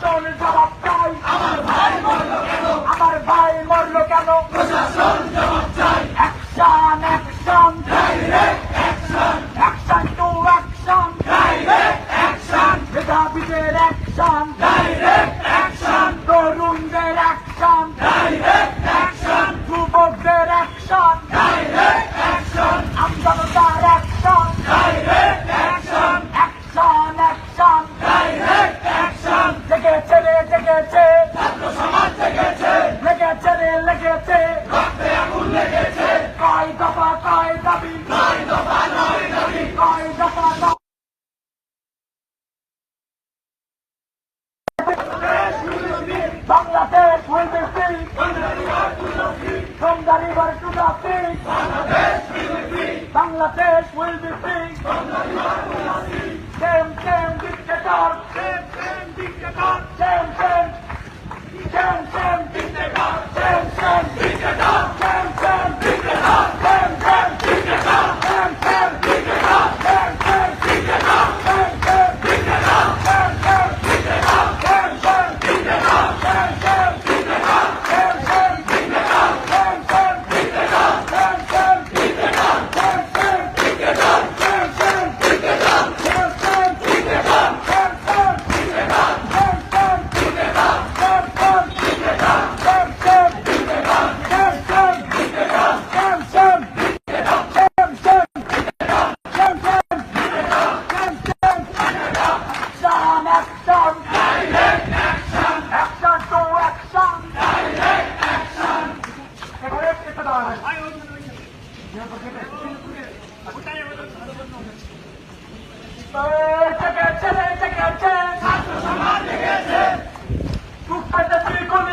Passion and Tabak. Will be free Same same dictator 깨끗하다. 아유, 국가자 들고